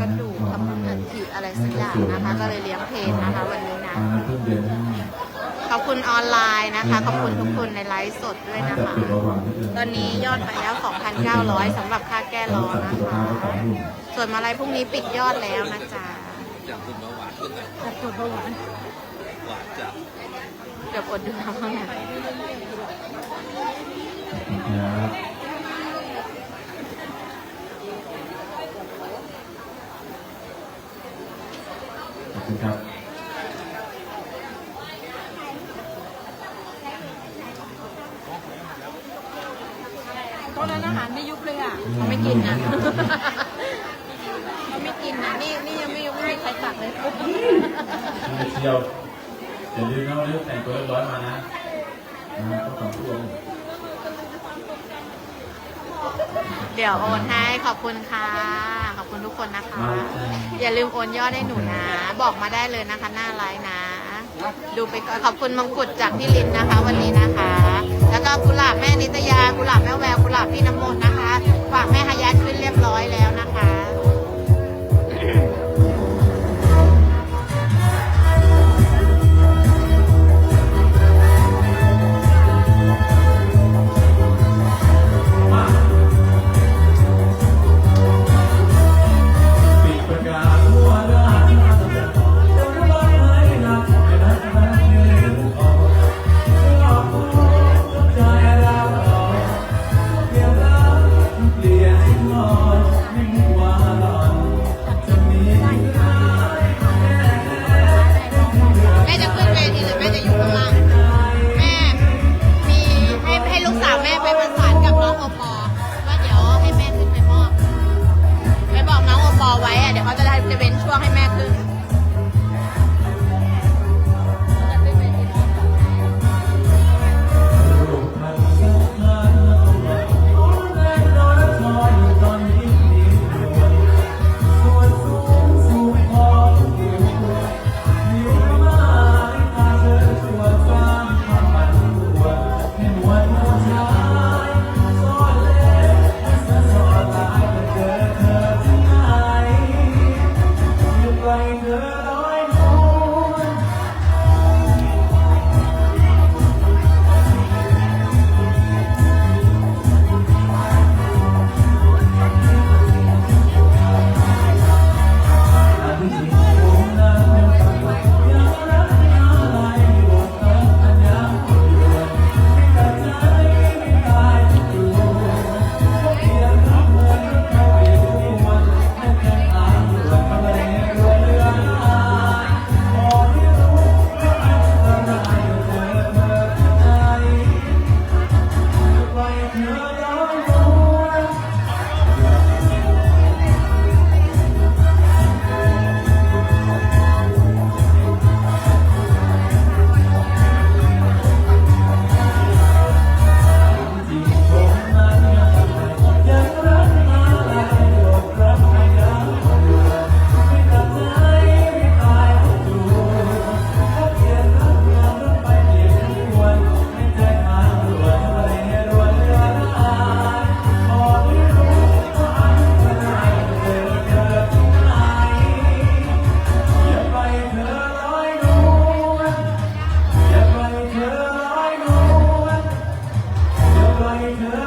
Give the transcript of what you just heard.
กระดูกทำบุญอัฐิอะไรสักอย่างนะคะ ก็เลยเลี้ยงเพลนนะคะวันนี้นะมาเพิ่มเดือนหน้าขอบคุณออนไลน์นะคะ ขอบคุณทุกคนในไลฟ์สดด้วยนะแต่คะติดเบาหวานนิดนึงตอนนี้ยอดไปแล้ว 2,900สำหรับค่าแก้ร้อนรักษานะสุขคะภาพก็ของหนุ่มส่วนมาลัยพรุ่งนี้ปิดยอดแล้วนะจ๊ะจากคุณเบาหวานขึ้นเลยจัดตรวจเบาหวานหวานจัดเกือบอดดูน้ำข้างใน นะครับ ขอบคุณครับโต๊ะร้านอาหารไม่ยุบเลยอะเขาไม่กินนะเขาไม่กินนะนี่นี่ยังไม่ยุบไม่มีใครตักเลยมาเที่ยวอย่าลืมนะวันนี้แต่งตัวเรียบร้อยมานะนะก็ขอบคุณเดี๋ยวโอนให้ขอบคุณค่ะขอบ คุณทุกคนนะคะ อย่าลืมโอนยอดให้หนูนะ บอกมาได้เลยนะคะ หน้าไลน์นะ ดูไปก่อนขอบคุณมงกุฎจากพี่ลินนะคะ วันนี้นะคะ แล้วก็กุหลาบแม่นิตยากุหลาบแม่แววกุหลาบพี่น้ำมนต์นะคะฝากแม่ฮายาขึ้นเรียบร้อยแล้ว ไว้องโอปอไว้อะเดี๋ยวเขาจะได้เว้นช่วงให้แม่ขึ้น Amen.